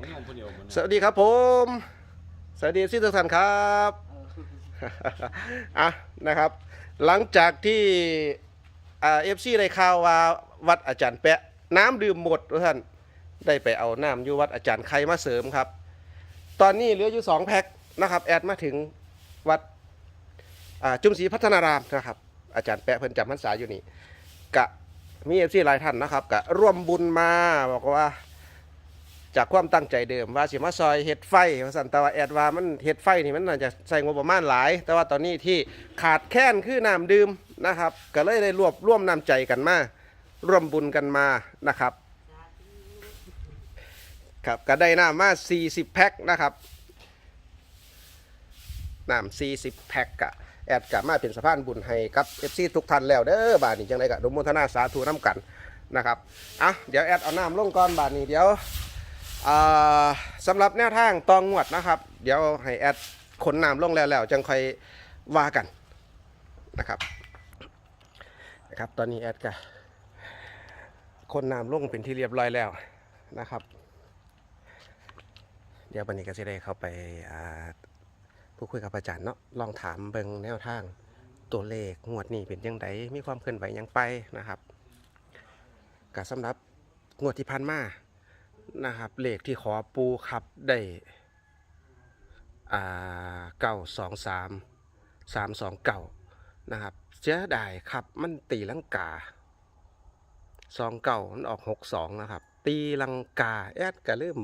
ของโยมคนเดียวมันสวัสดีครับผม สวัสดีทุกท่านครับอะนะครับ หลังจากที่อ่าเอฟซีได้ข่าวว่าวัดอาจารย์แปะ น้ำดื่มหมดทุกท่านได้ไปเอาน้ำอยู่วัดอาจารย์ใครมาเสริมครับ ตอนนี้เหลืออยู่สองแพ็คนะครับแอดมาถึงวัดอ่าจุมศรีพัฒนารามนะครับ อาจารย์แปะเพิ่นจำพรรษาอยู่นี่กะมีเอฟซีหลายท่านนะครับกะร่วมบุญมาบอกว่า จากความตั้งใจเดิมว่าสิมาซอยเฮ็ดไฟว่าสันแตว่าแอดว่ามันเฮ็ดไฟนี่มันน่าจะใส่งบประมาณหลาย แต่ว่าตอนนี้ที่ขาดแคลนคือน้ำดื่มนะครับ ก็เลยได้รวบร่วมน้ำใจกันมาร่วมบุญกันมานะครับครับก็ได้น้ำมา 40 แพ็คนะครับน้ำ40 แพ็คกะแอดกะมาเป็นสะพานบุญให้กับ FC ทุกท่านแล้วเด้อบาดนี้จังไดกะอนุโมทนาสาธุน้ำกันนะครับอะเดี๋ยวแอดเอาน้ำลงก่อนบาดนี้เดี๋ยว สำหรับแนวทางตองงวดนะครับ เดี๋ยวให้แอดขนน้ำลงแล้วแล้วจังค่อยว่ากันนะครับนะครับ ตอนนี้แอดก็ขนน้ำลงเป็นที่เรียบร้อยแล้วนะครับ เดี๋ยววันนี้ก็จะได้เข้าไปพูดคุยกับอาจารย์เนาะลองถามเบิงแนวทางตัวเลขงวดนี้เป็นยังไงมีความเคลื่อนไหวยังไปนะครับก็สำหรับงวดที่ผ่านมา นะครับเลขที่ขอปูครับได้อ่าเก้าสองสามสามสองเก้านะครับเสียดายครับมันตีลังกาสองเก้ามันออกหกสองนะครับ ตีลังกาแอดก็เริ่ม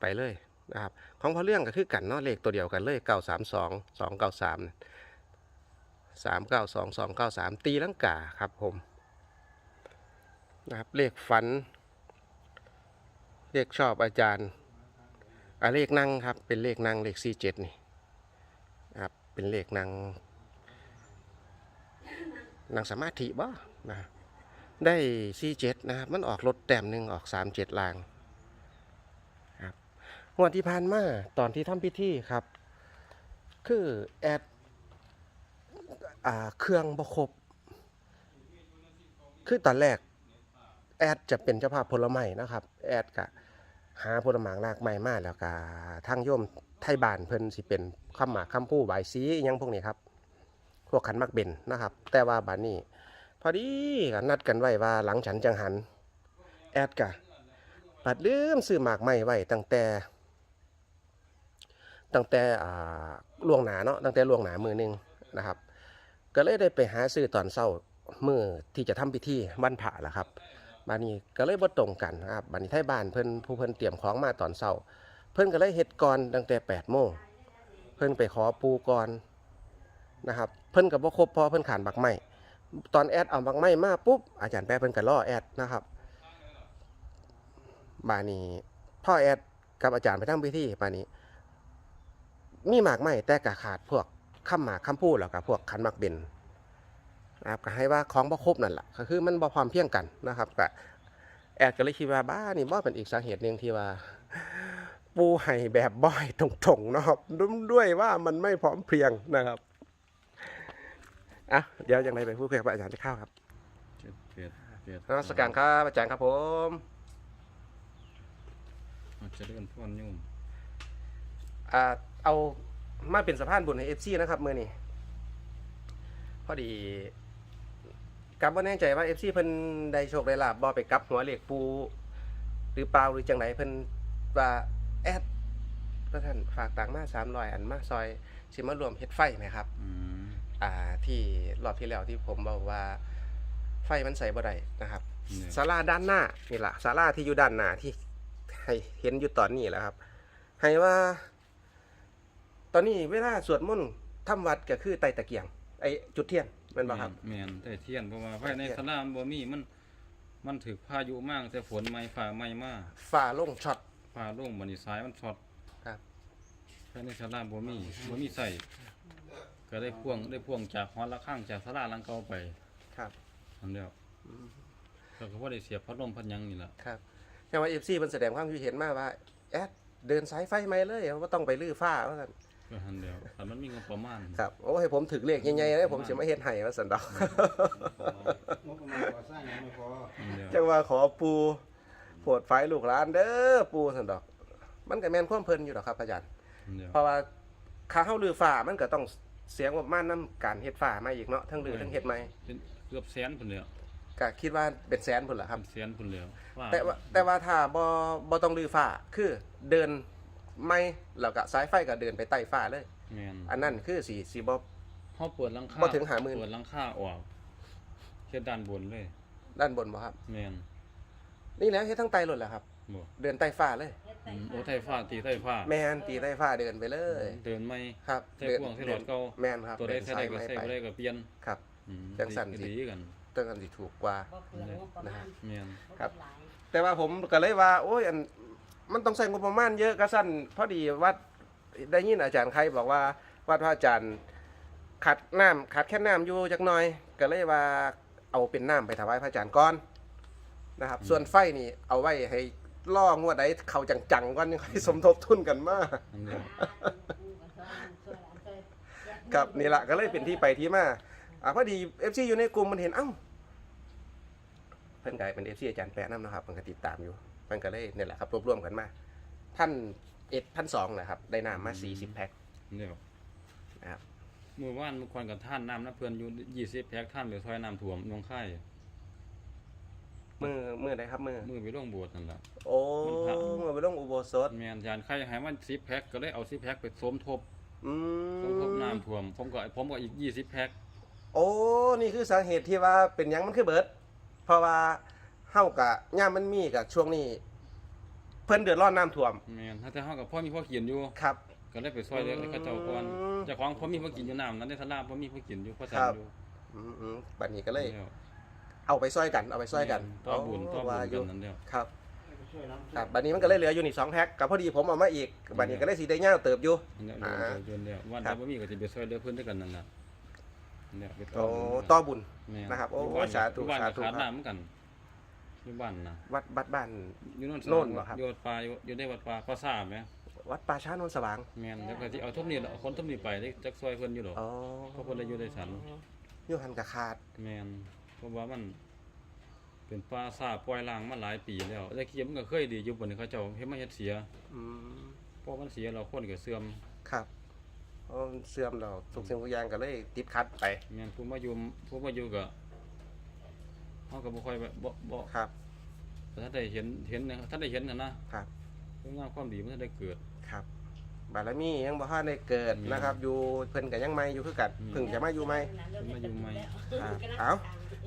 ไปเลยนะครับของพอเรื่องก็คือกันเนาะเลขตัวเดียวกันเลยเก้าสามสองสองเก้าสามสามเก้าสองสองเก้าสามตีลังกาครับผมนะครับเลขฝัน เลขชอบอาจารย์อ่าเลขนั่งครับ เป็นเลขนั่งเลขสี่เจ็ดนี่ครับเป็นเลขนั่งนั่งสมาธิบ่นะได้สี่เจ็ดนะครับ มันออกรถแต้มหนึ่งออกสามเจ็ดลางครับงวดที่ผ่านมาตอนที่ทำพิธีครับ คือแอดอเครื่องบครบคือตอนแรก แอดจะเป็นเจ้าภาพผลไม้นะครับ แอดกะหาผลหมากรากไม้มาแล้วก็ทางโยมไทยบานเพิ่นสิเป็นคำหมากคำพูใบายสียังพวกนี้ครับ พวกขันมักเบนนะครับ แต่ว่าบานนี้ พอดีก็นัดกันไว้ว่าหลังฉันจังหัน แอดกะปัดลืมซื้อหมากไม้ไว้ตั้งแต่ ตั้งแต่อ่าล่วงหนาเนาะตั้งแต่ล่วงหนามือหนึงนะครับ ก็เลยได้ไปหาซื้อตอนเช้ามือที่จะทำพิธีวันพระละครับ บานนี้ก็เลยบ่ตรงกันนะครับบานนี้ไทยบ้านเพิ่นผู้เพิ่นเตรียมของมาตอนเช้าเพิ่นก็เลยเฮ็ดก่อนตั้งแต่8โมงเพิ่นไปขอปูก่อนนะครับ เพิ่นก็บ่ครบพอเพิ่นขานบักไม้ตอนแอดเอาบักไม้มาปุ๊บอาจารย์แป๊ะเพิ่นก็ล่อแอดนะครับบานนี้พ่อแอดกับอาจารย์ไปทำพิธีบานนี้ มีหมากไม้แต่ก็ขาดพวกคำหมากคำพูดแล้วก็พวกขันหมากเบน นะครับก็ให้ว่าของบ่ครบนั่นแหละก็คือมันบ่พร้อมเพรียงกันนะครับก็แอดก็เลยคิดว่าบ้านี่บ่เป็นอีกสาเหตุหนึ่งที่ว่า ปูให้แบบบ่อยตรงๆเนาะครับด้วยว่ามันไม่พร้อมเพรียงนะครับอะเดี๋ยวยังไงไปพูดคุยกับอาจารย์ที่ข้าวครับเจ็ดเปียดเปียดนมัสการครับอาจารย์ครับผมอาจจะเลื่อนพ่อนโยมอ่าเอามาเป็นสะพานบุญให้เอฟซีนะครับ มือนี้พอดี กลับว่าแน่ใจว่าเอฟซีเพิ่นได้โชคได้ลาบบ่ไปกลับหัวเหล็กปู หรือเปล่าหรือจังไหนเพิ่นว่าแอดพระท่านฝากตังค์มาสามร้อยอันมาซอยสิมารวมเฮ็ดไฟไหมครับอืมอ่าที่รอบที่แล้วที่ผมบอกว่าไฟมันใส่บ่ได้นะครับเนี่ยศาลาด้านหน้านี่แหละศาลาที่อยู่ด้านหน้าที่ให้เห็นอยู่ตอนนี้แหละครับ ให้ว่า ตอนนี้เวลาสวดมนต์ทำวัดก็คือไต่ตะเกียง ไอ้จุดเทียน แมันบ่ครับ แม่นแต่เทียนเพราะว่าไฟในเทียนสนามบ่มีมัน มันถือพายุมากแต่ฝนไม่ฝ่าไม่มากฝ่าลงช็อตฟ้าโล่งบันนี้สายมันช็อตครับไฟในสนามบ่มีบ่มีใส่ก็ได้พ่วงได้พ่วงจากหอละข้างจากสลาหลังเก่าไปครับนั่นแล้วก็ก็บ่ได้เสียบพัดลมพัดหยังนี่ล่ะครับแต่ว่าเอฟซีมันแสดงความคิดเห็นมาว่าแอดเดินสายไฟไหมเลยว่าต้องไปลื้อฟ้าว่าซั่น ก็หันแล้วแต่มันมีงบประมาณครับโอ้ให้ผมถึกเลขใหญ่ๆเลยผมสิมาเฮ็ดให้ว่าซั่นดอกงบประมาณก่อสร้างยังไม่พอนั่นแล้วจังว่าขอปูโปรดไฟลูกหลานเด้อปูสันดอก มันก็แม่นความเพลินอยู่หรอกครับอาจารย์เดี๋ยวเพราะว่าค่าเฮาลือฟ้ามันก็ต้องเสียงว่ามานํการเฮ็ดฟ้ามาอีกเนาะทั้งลือทั้งเฮ็ดใหม่เป็นเกือบแสนพุ่นแล้วก็คิดว่าเป็นแสนพุ่นล่ะครับแสนพุ่นแล้วว่าแต่ว่าแต่ว่าถ้าบ่บ่ต้องลือฟ้าคือเดิน ไม่แล้วก็สายไฟก็เดินไปใต้ฟ้าเลย แม่นอันนั้นคือสิสิบ่เฮาเปิดหลังคาบ่ถึง50,000 เปิดหลังคาออกเฮ็ดด้านบนเลย ด้านบนบ่ครับ แม่นนี่แหละเฮ็ดทั้งใต้รถแหละครับ บ่เดินใต้ฟ้าเลย อืมโอ้ไทยฟ้าตีไทยฟ้าแม่นตีใต้ฟ้าเดินไปเลย เดินไม่ ครับใส่พวงใส่หลอดเก่า แม่นครับตัวใดเดินใส่ได้ก็สายใส่ไม้บ่ไปได้ก็เปลี่ยนครับ อืมจังสั่นสิดีกันต้นกันสิถูกกว่า บ่เปลืองงบประมาณแม่นครับ แต่ว่าผมก็เลยว่า โอ้ยอัน มันต้องใส่งบประมาณเยอะก็สั้นพอดีวัดได้ยินอาจารย์ใครบอกว่าวัดพระอาจารย์ขาดน้ำขาดแค่น้ำอยู่จักหน่อย ก็เลยว่าเอาเป็นน้ำไปถวายพระอาจารย์ก่อนนะครับ ส่วนไฟนี่เอาไว้ให้ล่องวดใดเขาจังๆก่อนยังค่อยสมทบทุนกันมาอันเดียวครับนี่แหละก็เลยเป็นที่ไปที่มาอ่าพอดีเอฟซีอยู่ในกลุ่มมันเห็นเอ้าเพิ่นกายเป็นเอฟซีอาจารย์แปะน้ำนะครับมันก็ติดตามอยู่ มันก็เลยเนี่ยแหละครับรวบรวมกันมาท่านเอ็ดท่านสองนะครับ ได้น้ำมาสี่สิบแพ็คอันเดียวนะครับเมื่อวานเมื่อก่อนกับท่านน้ำน้ำเพิ่นอยู่20แพ็คท่านไปซอยน้ำท่วมหนองคายมือมือไหนครับมือมือไปลงโบสถ์นั่นล่ะโอ้มันพระมือไปลงอุโบสถแม่นอาจารย์ใครให้มัน10แพ็คก็เลยเอา10แพ็คไปสมทบอืสมทบมน้ำท่วมผมก็ผมก็อีก20แพ็คโอ้นี่คือสาเหตุที่ว่าเป็นหยังมันคือเบิดเพราะว่า เฮากะย่ามมันมีกับช่วงนี้ เพิ่นเดือดร้อนน้ำท่วมแม่นถ้าแต่เฮากับพ่อมีพ่อกินอยู่ ครับ ก็เลยไปซอยเหลือเขาเจ้าก่อนอืมเจ้าของพ่อมีพ่อกินอยู่น้ำนั้นได้ทลาพ่อมีพ่อกินอยู่พ่อครัสั่งบอยู่อืมอืมบัดนี้ก็เลย แล้วเอาไปซอยกัน เอาไปซอยกันต่อบุญต่อบุว่าญอกัยู่นนั่นเดียว ครับช่วยน้ำครับบัดนี้มันก็เลยเหลืออยู่นี่สองแพ็คกับพอดีผมเอามาอีกบัดนี้ก็เลยสีได้เงาวเติบอยู่ อันเดียวอ่า เดือนเดียววันครัใดบบ่มีก็สิไปซอยเหลือเพิ่นด้วยกันนั่นล่ะอันเดียวไปโอ้บุญต่อบุญ แม่นะครับโอ้ยู่บ้นสาธุอยู่บ้านสาธุ ก็ขาดครับน้ำเหมือนกัน อยู่บ้านนะวัดวัดบ้าน อยู่โน่นโน่นเหรอครับ อยู่วัดป่าอยู่อยู่ในวัดป่าปราสาทไหมวัดป่าช้าโนนสว่างแม่นแล้วก็สิเอาทุบนี่เอาคนทุบนี่ไปได้จักซอยเพิ่นอยู่ดอกอ๋อเพราะเพิ่นได้อยู่ได้ฉันอยู่หันกับขาดแม่นเพราะว่ามัน เป็นป่าซาปล่อยล้างมาหลายปีแล้วแต่เกียมันก็เคยดีอยู่บนนี้เขาเจ้าเฮ็ดมาเฮ็ดเสียอืมเพราะมันเสียเราคนก็เสื่อมครับเพราะมันเสื่อมเราทุกสิ่งทุกอย่างก็เลยติดขัดไปแม่นผู้มาอยู่ผู้มาอยู่ก็ เฮาก็บ่ค่อยแบบบ่บ่ครับแต่ถ้าได้เห็นเห็นนะถ้าได้เห็นน่ะนะครับคุณงามความดีมันจะได้เกิด ครับ บารมียังบ่ทันได้เกิดอืมนะครับ อยู่เพิ่นก็ยังใหม่อยู่คือกันอืม เพิ่งจะมาอยู่ใหม่ มาอยู่ใหม่ อ่าเอ้า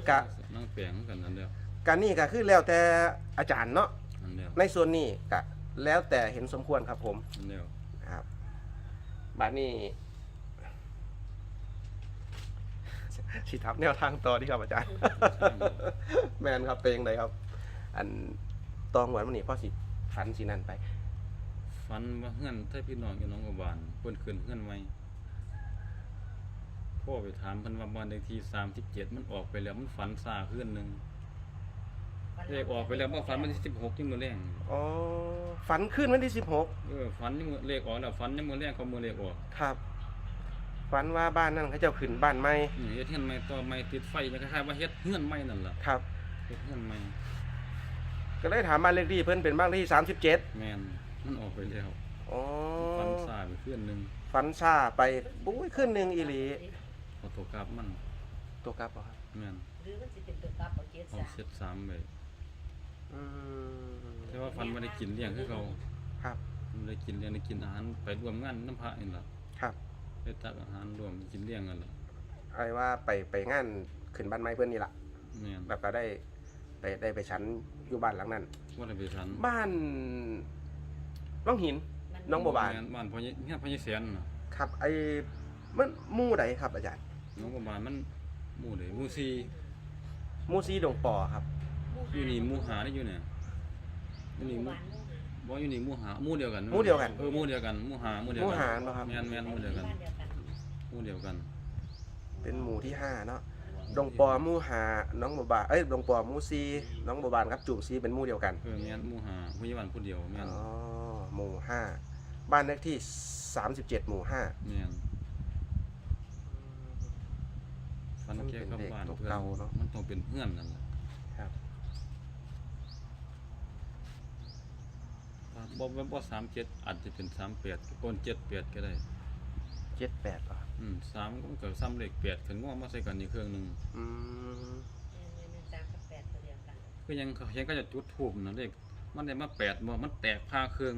กะนั่งแปลงกันนั่นเดียวการนี่ก็คือแล้วแต่อาจารย์เนาะนั่นเดียวในส่วนนี้ก็แล้วแต่เห็นสมควรครับผมนั่นเดียวครับ บาดนี้ สิทับแนวทางต่อที่ครับอาจารย์ แมนครับเป็นยังไงครับ อันตองหวนวันนี้พ่อสิฝันสินั่นไป ฝันว่าเฮือนถ้าพี่น้องอยู่หน้องกบานเพิ่นขึ้นเฮือนใหม่พ่อไปถามเพิ่นว่าบ้านเลขที่37มันออกไปแล้วมันฝันซ่าเฮือนหนึงเลขออกไปแล้วบ่ฝันวันที่16ที่มื้อแรงอ๋อฝันขึ้นวันที่สิบหกเออฝันนี่มื้อเลขออกแล้วฝันนี่มื้อแรงเขามื้อเลขออก ครับ ฝันว่าบ้านนั่นเขาเจ้าขึ้นบ้านใหม่อือเฮ็ดเฮือนใหม่ต่อใหม่ติดไฟคล้ายๆว่าเฮ็ดเฮือนใหม่นั่นล่ะครับ เฮ็ดเฮือนใหม่ก็เลยถามบ้านเลขที่เพิ่นเป็นบ้านเลขที่สามสิบเจ็ดแม่นมันออกไปแล้วอ๋อฝันซ่าไปคืนหนึงฝันซาไปปุ้ยขึ้นหนึ่งอีหลีเอาตัวกลับมันตัวกลับบ่ครับแม่นหรือมันสิเป็นตัวกลับเอาเจ็ดเอาสามเซตสามไปอืมแต่ว่าฟันไม่ได้กินเลี้ยงคือเขาครับไม่ได้กินเลี้ยงได้กินอาหารไปรวมงานน้ำพระนี่ล่ะครับ ไปตักอาหารรวมกินเลี้ยงกันล่ะไอ้ว่าไปไปงานขึ้นบ้านไม้เพื่อนนี่แหละแม่นแล้วก็ได้ไปได้ไปชั้นอยู่บ้านหลังนั้น ว่าได้ไปสันบ้านน้องหิน น้องบัวบานแม่บ้านพ่อใหญ่เฮียพ่อใหญ่แสนน่ะครับ ไอ้มันหมู่ใดครับ อาจารย์ น้องบัวบานมันหมู่ใดหมู่สี่หมู่ซีดงปอครับอยู่นี่หมู่หาได้อยู่เนี่ยอยู่นี่หมู่ บ่อยู่นี่หมู่หาหมู่เดียวกันหมู่เดียวกัน เออหมู่เดียวกันหมู่หาหมู่เดียวหมู่กันหาบ่ครับ แม่นแม่นหมู่เดียวกันหมู่เดียวกันเป็นหมู่ที่ห้าเนาะ ดงปอหมู่หาน้องบัวบานเอ้ย ดงปอหมู่ซีน้องบัวบานครับจุ่มซีเป็นหมู่เดียวกัน เออแม่นหมู่หาผู้ใหญ่บ้านผู้เดียวแม่อ๋นอหมู่ห้า บ้านเลขที่สามสิบเจ็ดหมู่ห้าแม่นฟันแก้กับบ้านมันเป็นเด็กเพื่อนเก่าเนอะมันต้องเป็นเพื่อนนั่นแหละ ครั บบ้านบ่บ่บ่สามเจ็ดอาจจะเป็นสามแปดโอนเจ็ดแปดก็ได้ เจ็ดแปดป่ะอืมสามก็เกิดซ้ำเลขแปดขึ้นง้อมาใส่กันอีกเครื่องหนึ่งอืมเนี่ยเนี่ยสามกับแปดตัวเดียวกันก็ยังเขายังก็จะจุดทูบนะเลขมันได้มาแปดบ่มันแตกผ้าเครื่อง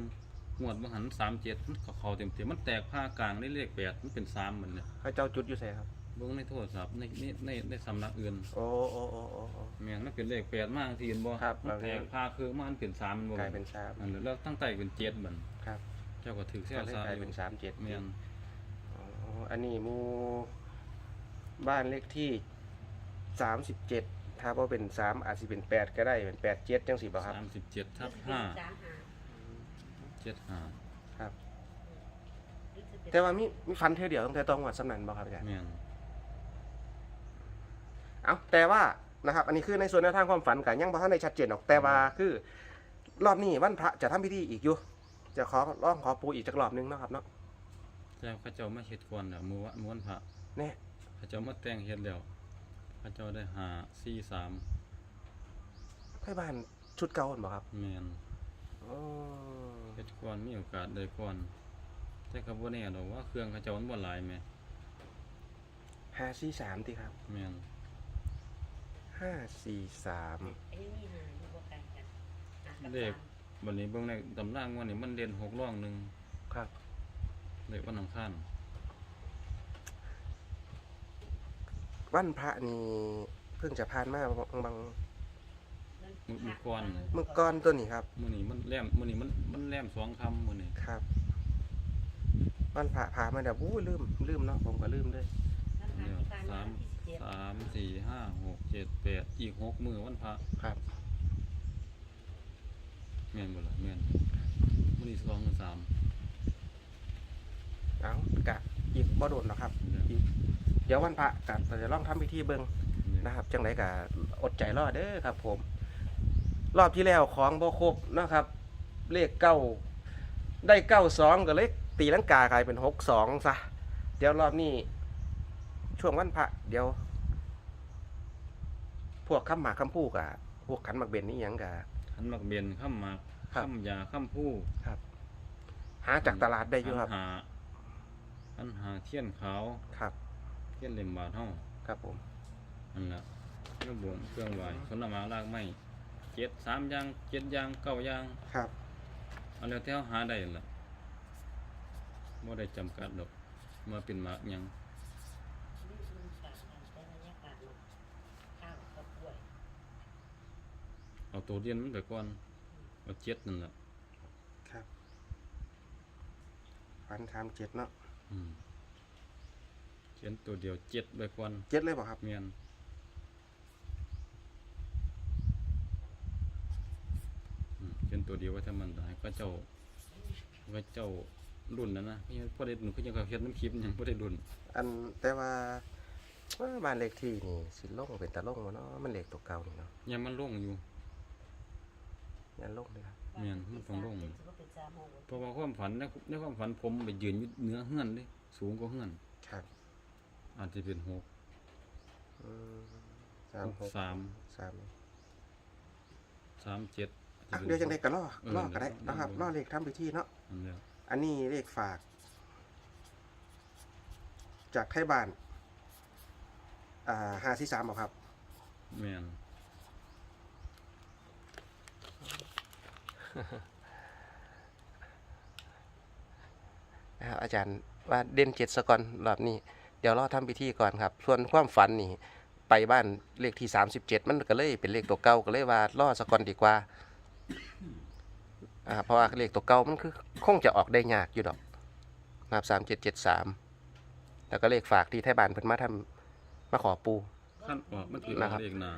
งวดมันหันสามเจ็ดมันเขาเต็มเต็มๆมันแตกผ้ากลางได้เลขแปดมันเป็นสามเหมือนเนี่ยเขาเจ้าจุดอยู่ใส่ครับ เบิ่งในโทรศัพท์ในในในในสำนักอื่นโอ้โอ้โอ้โอ้โอ้แม่นมันเป็นเลขแปดมากที่เห็นบ่ครับมันแตกผ้าเครื่องมันเป็นสามมันบ่กลายเป็นสามอันนั้นแล้วตั้งแต่เป็นเจ็ดเหมือนครับเจ้าก็ถือแค่ก็เลยสามกลายอยู่เป็นสามเจ็ดแม่นอ๋ออันนี้หมูบ้านเลขที่สามสิบเจ็ดถ้าว่าเป็นสามอาจจะเป็นแปดก็ได้เป็นแปดเจ็ดจังสิบ่ครับ สามสิบเจ็ดทับห้าสามหาเจ็ดห้าครับ หรือจะเป็นแต่ว่ามีมีฟันเท่าเดียวตั้งแต่ต้องวัดสำนันบ่ครับอาจารย์แม่น เอาแต่ว่านะครับ อันนี้คือในส่วนแนวทางความฝันกันยังบ่ทันได้ชัดเจนหรอกแต่ว่าคือ รอบนี้วันพระจะทำพิธีอีกอยู่ จะขอร้องขอปูอีกจักรอบหนึงเนาะครับเนาะเจ้าเขาเจ้ามาเฮ็ดก่อนน่ะมื้อวะมื้อวันพระแน่เขาเจ้ามาแต่งเฮ็ดแล้วเขาเจ้าได้หาสี่สามให้บ้านชุดเก่าหั่นบ่ครับแม่นอ๋อเฮ็ดก่อนมีโอกาสได้ก่อนแต่ก็บ่แน่ดอกว่าเครื่องเขาเจ้ามันบ่หลายแหมห้าสี่สามที่ครับแม่น ห้าสี่สามไอ้นี่มีหาอยู่บ่ไกลกันหากับเลขสามบัดนี้เบิ่งในตำรางว่านี่มันเด่นหกร่องหนึงครับเลขวันอังคารวันพระนี่เพิ่งจะผ่านมาบางบางมื้อมื้อก่อนเมื่อก้อนตัวนี้ครับ มื้อนี้มันแลมมื้อนี้มันมันแลมสองคำมื้อนี้ครับ วันพระผ่านมาเดี๋ยวอู้ลืมลืมเนาะผมก็ลืมเลยน้ำหาเนี่ยที่ผ่านมาสามที่สิบเจ็ดสามสี่ห้าหกเจ็ดแปดอีกหกมื้อวันพระครับแม่นบ่ล่ะแม่นมื้อนี้สองหรือสามเอากะอีกบ่โดนหรอกครับเนี่ยอีก เดี๋ยววันพระกะเราจะลองทำพิธีเบิ่งเนี่ยนะครับจังไรกะอดใจรอเด้อครับ ผม รอบที่แล้วของบ่ครบนะครับ เลขเก้าได้เก้าสองก็เลขตีลังกากลายเป็นหกสองซะเดี๋ยวรอบนี้ ช่วงวันพระเดี๋ยว พวกคำหมากคำพูกะพวกขันหมากเบนนี่ยังกะขันหมักเบนข้ามหมากครับข้ามยาข้ามผู้หาจากตลาดได้อยู่ครับขันหาขันหาเทียนขาวครับ เทียนเล่มบาทเฮาครับผมนั่นล่ะเครื่องบวงเครื่องไหวผลไม้รากไม้เจ็ดสามอย่างเจ็ดอย่างเก้าอย่างครับเอาแล้วที่เฮาหาได้ล่ะบ่ได้จำกัดดอกมาเป็นหมากหยัง นี่มันต่างกันแต่บรรยากาศมันข้าวกับกล้วย เอา ตัวเดียนมันไปก่อนเอาเจ็ดนั่นล่ะครับฟันคามเจ็ดเนาะอืมเขียนตัวเดียวเจ็ดไปก่อนเจ็ดเลยเปล่ะครับเมียนอืมเป็นตัวเดียวไว่าถ้ามันได้ก็เจ้าก็เจ้ารุ่นนะนะพี่พ่อได้รุ่นเขายังเขาเขียนน้ำคลิปยังพ่ได้รุ่นอันแต่ว่าเอ้อบ้านเลขที่นี่สิลงเป็นตะลงวะเนาะมันเลขตัวเก่านี่เนาะยังมันลงอยู่ ยันลงเลยครับแม่นมันต้องลงถือว่าเป็นสามโมงเพราะว่าความฝันในในความฝันผมไปยืนอยู่เหนือเฮือนเลยสูงกว่าเฮือน ครับอาจจะเป็นหกอืมสามหกสามสามสามเจ็ดอะเดี๋ยวจังไดก็รอเออรอก็ได้เดี๋ยวนะครับเดี๋รยวอเลขทำพิธีเนาะ อันเดียวอันนี้เลขฝาก จากไทยบ้าน อ่าห้าสี่สามบอกครับ แม่น นะครับอาจารย์ว่าเด่นเจ็ดสกอนรอบนี้ เดี๋ยวรอทำพิธีก่อนครับ ส่วนความฝันนี่ไปบ้านเลขที่สามสิบเจ็ดมันก็เลยเป็นเลขตัวเก่าก็เลยว่ารอสกอนดีกว่าอ่าเพราะว่าเลขตัวเก่ามันคือคงจะออกได้ยากอยู่ดอกนะครับสามเจ็ดเจ็ดสามแล้วก็เลขฝากที่ไทยบ้านเพิ่นมาทำมาขอปูขั้นออกมันคือนะครับเลขหนา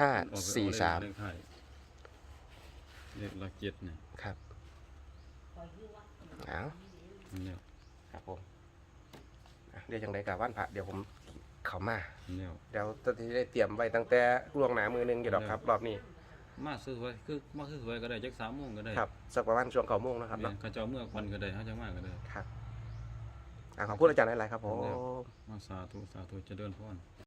ห้าออกไปสี่เอเลขสาม เลขไทยเลขหลักเจ็ดเนี่ยครับคอยยื้อว่าเอาอันเดียวครับผมอะเดี๋ยวจังไดกับวันพระเดี๋ยวผมเข้ามาอันเดียวเดี๋ยวตอนที่ได้เตรียมไว้ตั้งแต่ล่วงหน้ามือหนึงอยู่ดอกครับ รอบนี้มาซื้อไว้คือมาซื้อไว้ก็ได้จักสามโมงก็ได้ครับสักประมาณช่วงเก้าโมงนะครับแม่เนาะนเขาเจ้าเมื่อควันก็ได้เขาจะมาก็ได้ ครับอะขอบคุณอาจารย์หลายๆครับผมมาสาธุสาธุเจะเดินพร